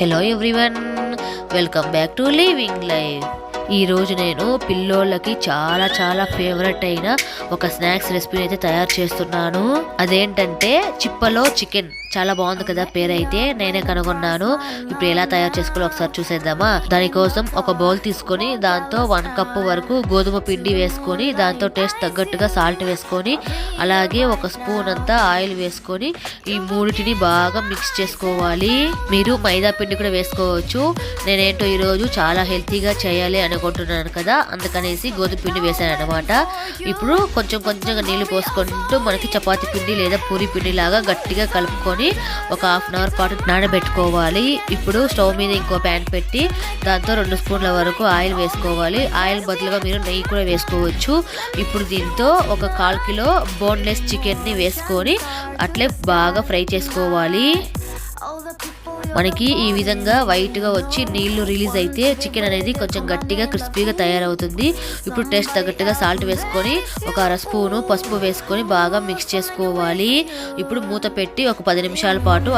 Hello everyone welcome back to living life ఈరోజు నేను పిల్లోళ్ళకి చాలా చాలా ఫేవరెట్ అయిన ఒక స్నాక్స్ రెసిపీని అయితే తయారు చేస్తున్నాను. అదేంటంటే చిప్పలో చికెన్ చాలా బాగుంది కదా పేరైతే నేనే కనుగొన్నాను. ఇప్పుడు ఎలా తయారు చేసుకోవాలో ఒకసారి చూసేద్దామా? దానికోసం ఒక బౌల్ తీసుకొని దాంతో వన్ కప్ వరకు గోధుమ పిండి వేసుకొని దాంతో టేస్ట్ తగ్గట్టుగా సాల్ట్ వేసుకొని అలాగే ఒక స్పూన్ అంతా ఆయిల్ వేసుకొని ఈ మూడిటిని బాగా మిక్స్ చేసుకోవాలి. మీరు మైదా పిండి కూడా వేసుకోవచ్చు. నేనేంటో ఈరోజు చాలా హెల్తీగా చేయాలి అనుకుంటున్నాను కదా అందుకనేసి గోధుమ పిండి వేసాను అనమాట ఇప్పుడు కొంచెం కొంచెంగా నీళ్ళు పోసుకుంటూ మనకి చపాతీ పిండి లేదా పూరి పిండి లాగా గట్టిగా కలుపుకొని ఒక హాఫ్ అన్ అవర్ పాటు నానబెట్టుకోవాలి. ఇప్పుడు స్టవ్ మీద ఇంకో ప్యాన్ పెట్టి దాంతో రెండు స్పూన్ల వరకు ఆయిల్ వేసుకోవాలి. ఆయిల్ బదులుగా మీరు నెయ్యి కూడా వేసుకోవచ్చు. ఇప్పుడు దీంతో ఒక కాల్ కిలో బోన్లెస్ చికెన్ని వేసుకొని అట్లే బాగా ఫ్రై చేసుకోవాలి. మనకి ఈ విధంగా వైట్గా వచ్చి నీళ్ళు రిలీజ్ అయితే చికెన్ అనేది కొంచెం గట్టిగా క్రిస్పీగా తయారవుతుంది. ఇప్పుడు టేస్ట్ తగ్గట్టుగా సాల్ట్ వేసుకొని ఒక అర స్పూను పసుపు వేసుకొని బాగా మిక్స్ చేసుకోవాలి. ఇప్పుడు మూత పెట్టి ఒక పది నిమిషాల పాటు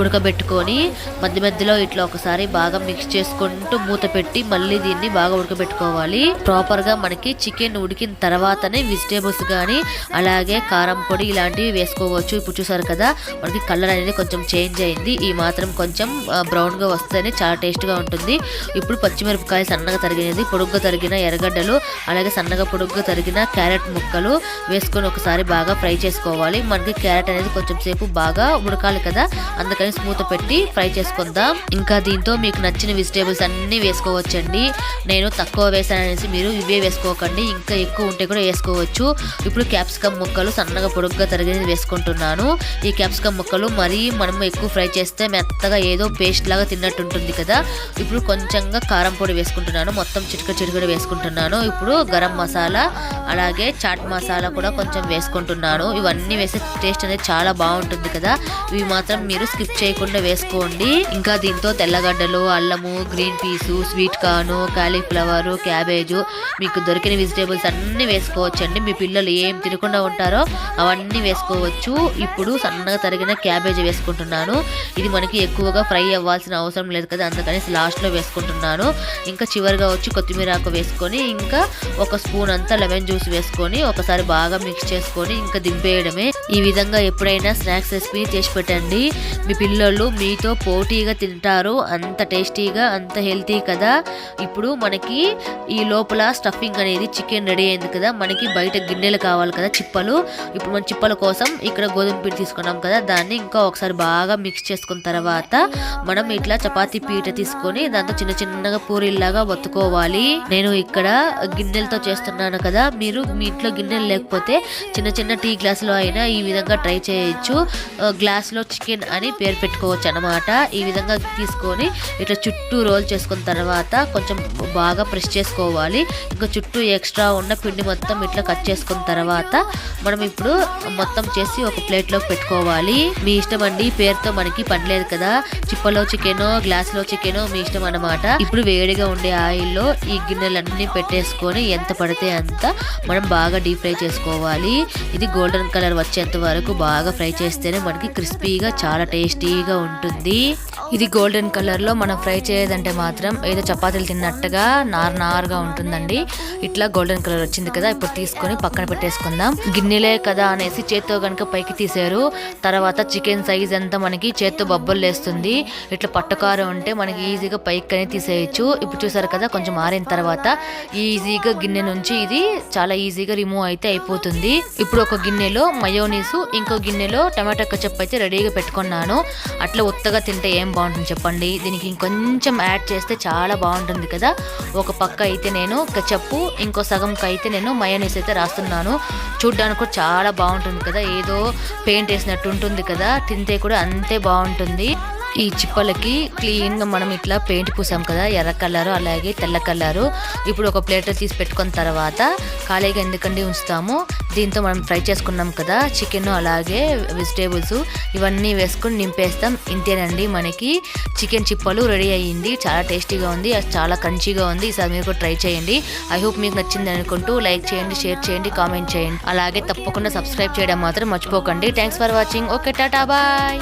ఉడకబెట్టుకొని మధ్య మధ్యలో ఇట్లా ఒకసారి బాగా మిక్స్ చేసుకుంటూ మూత పెట్టి మళ్ళీ దీన్ని బాగా ఉడకబెట్టుకోవాలి. ప్రాపర్గా మనకి చికెన్ ఉడికిన తర్వాతనే వెజిటేబుల్స్ కానీ అలాగే కారం పొడి ఇలాంటివి వేసుకోవచ్చు. ఇప్పుడు చూసారు కదా మనకి కలర్ అనేది కొంచెం చేంజ్ అయింది. ఈ మాత్రం కొంచెం ఆ, బ్రౌన్గా గా వస్తేనే చాలా టేస్ట్గా గా ఉంటుంది. ఇప్పుడు పచ్చిమిరపకాయ సన్నగా తరిగినది పొడుగ్గా తరిగిన ఎర్రగడ్డలు అలాగే సన్నగా పొడుగ్గా తరిగిన క్యారెట్ ముక్కలు వేసుకొని ఒకసారి బాగా ఫ్రై చేసుకోవాలి. మనకి క్యారెట్ అనేది కొంచెం సేపు బాగా ఉడకాలి కదా అందుకని స్మూత్ పెట్టి ఫ్రై చేసుకుందాం. ఇంకా దీంతో మీకు నచ్చిన వెజిటేబుల్స్ అన్నీ వేసుకోవచ్చండి. నేను తక్కువ వేసాను అనేసి మీరు ఇవే వేసుకోకండి. ఇంకా ఎక్కువ ఉంటే కూడా వేసుకోవచ్చు. ఇప్పుడు క్యాప్సికమ్ ముక్కలు సన్నగా పొడుగ్గా తరిగినది వేసుకుంటున్నాను. ఈ క్యాప్సికమ్ ముక్కలు మరీ మనం ఎక్కువ ఫ్రై చేస్తే మెత్తగా ఏదో పేస్ట్ లాగా తిన్నట్టు ఉంటుంది కదా. ఇప్పుడు కొంచెంగా కారం పొడి వేసుకుంటున్నాను. మొత్తం చిటిక చిటికడ వేసుకుంటున్నాను. ఇప్పుడు గరం మసాలా అలాగే చాట్ మసాలా కూడా కొంచెం వేసుకుంటున్నాను. ఇవన్నీ వేసే టేస్ట్ అనేది చాలా బాగుంటుంది కదా. ఇవి మాత్రం మీరు స్కిప్ చేయకుండా వేసుకోండి. ఇంకా దీంతో తెల్లగడ్డలు అల్లము green peas sweet corn cauliflower cabbage మీకు దొరికిన వెజిటేబుల్స్ అన్నీ వేసుకోవచ్చండి. మీ పిల్లలు ఏం తినకుండా ఉంటారో అవన్నీ వేసుకోవచ్చు. ఇప్పుడు సన్నగా తరిగిన క్యాబేజీ వేసుకుంటున్నాను. ఇది మనకి ఎక్కువగా ఫ్రై అవ్వాల్సిన అవసరం లేదు కదా అందుకని లాస్ట్లో వేసుకుంటున్నాను. ఇంకా చివరిగా వచ్చి కొత్తిమీర ఆకు వేసుకొని ఇంకా ఒక స్పూన్ అంతా లెమన్ జ్యూస్ వేసుకొని ఒకసారి బాగా మిక్స్ చేసుకొని ఇంకా దింపేయడమే. ఈ విధంగా ఎప్పుడైనా స్నాక్స్ రెసిపీ చేసి పెట్టండి. మీ పిల్లలు మీతో పోటీగా తింటారు. అంత టేస్టీగా అంత హెల్తీ కదా. ఇప్పుడు మనకి ఈ లోపల స్టఫింగ్ అనేది చికెన్ రెడీ అయింది కదా. మనకి బయట గిన్నెలు కావాలి కదా చిప్పలు. ఇప్పుడు మన చిప్పల కోసం ఇక్కడ గోధుమ పిండి తీసుకున్నాం కదా. దాన్ని ఇంకా ఒకసారి బాగా మిక్స్ చేసుకున్న తర్వాత మనం ఇట్లా చపాతీ పీట తీసుకొని దాంతో చిన్న చిన్నగా పూరీల్లాగా వత్తుకోవాలి నేను ఇక్కడ గిన్నెలతో చేస్తున్నాను కదా. మీరు మీ ఇంట్లో గిన్నెలు లేకపోతే చిన్న చిన్న టీ గ్లాసులో అయినా ఈ విధంగా ట్రై చేయొచ్చు. గ్లాస్లో చికెన్ అని పేరు పెట్టుకోవచ్చు అనమాట ఈ విధంగా తీసుకొని ఇట్లా చుట్టూ రోల్ చేసుకున్న తర్వాత కొంచెం బాగా ప్రెస్ చేసుకోవాలి. ఇంకా చుట్టూ ఎక్స్ట్రా ఉన్న పిండి మొత్తం ఇట్లా కట్ చేసుకున్న తర్వాత మనం ఇప్పుడు మొత్తం చేసి ఒక ప్లేట్లోకి పెట్టుకోవాలి. మీ ఇష్టం అండి పేరుతో మనకి పనిలేదు కదా. చిప్పలో చికెన్ గ్లాస్లో చికెన్ మీ ఇష్టం అన్నమాట. ఇప్పుడు వేడిగా ఉండే ఆయిల్లో ఈ గిన్నెలన్నీ పెట్టేసుకొని ఎంత పడితే అంత మనం బాగా డీప్ ఫ్రై చేసుకోవాలి. ఇది గోల్డెన్ కలర్ వచ్చేంత వరకు బాగా ఫ్రై చేస్తేనే మనకి క్రిస్పీగా చాలా టేస్టీగా ఉంటుంది. ఇది గోల్డెన్ కలర్లో మనం ఫ్రై చేయదంటే మాత్రం ఏదో చపాతీలు తిన్నట్టుగా నార్ నార్గా ఉంటుందండి. ఇట్లా గోల్డెన్ కలర్ వచ్చింది కదా ఇప్పుడు తీసుకొని పక్కన పెట్టేసుకుందాం. గిన్నెలే కదా అనేసి చేత్తో కనుక పైకి తీసారు తర్వాత చికెన్ సైజ్ అంతా మనకి చేత్తో బొబ్బలు లేస్తుంది. ఇట్లా పట్టకారం ఉంటే మనకి ఈజీగా పైకి అనేది తీసేయచ్చు. ఇప్పుడు చూసారు కదా కొంచెం ఆరిన తర్వాత ఈజీగా గిన్నె నుంచి ఇది చాలా ఈజీగా రిమూవ్ అయితే అయిపోతుంది. ఇప్పుడు ఒక గిన్నెలో మయోనీసు ఇంకో గిన్నెలో టమాటా కచప్ అయితే రెడీగా పెట్టుకున్నాను. అట్లా ఉత్తగా తింటే ఏం బాగుంటుంది చెప్పండి. దీనికి ఇంకొంచెం యాడ్ చేస్తే చాలా బాగుంటుంది కదా. ఒక పక్క అయితే నేను చెప్పు ఇంకో సగంకి అయితే నేను మయోనీస్ అయితే రాస్తున్నాను. చూడ్డానికి కూడా చాలా బాగుంటుంది కదా. ఏదో పెయింట్ వేసినట్టు ఉంటుంది కదా. తింటే కూడా అంతే బాగుంటుంది. ఈ చిప్పలకి క్లీన్గా మనం ఇట్లా పెయింట్ పూసాం కదా ఎర్ర కలరు అలాగే తెల్ల కలరు. ఇప్పుడు ఒక ప్లేట్ తీసి పెట్టుకున్న తర్వాత ఖాళీగా ఎందుకండి ఉంచుతాము? దీంతో మనం ఫ్రై చేసుకున్నాం కదా చికెన్ అలాగే వెజిటేబుల్స్ ఇవన్నీ వేసుకొని నింపేస్తాం. ఇంతేనండి మనకి చికెన్ చిప్పలు రెడీ అయ్యింది. చాలా టేస్టీగా ఉంది అది చాలా క్రంచీగా ఉంది. ఈసారి మీరు కూడా ట్రై చేయండి. ఐ హోప్ మీకు నచ్చింది అనుకుంటూ లైక్ చేయండి షేర్ చేయండి కామెంట్ చేయండి. అలాగే తప్పకుండా సబ్స్క్రైబ్ చేయడం మాత్రం మర్చిపోకండి. Thanks for watching. Okay tata bye.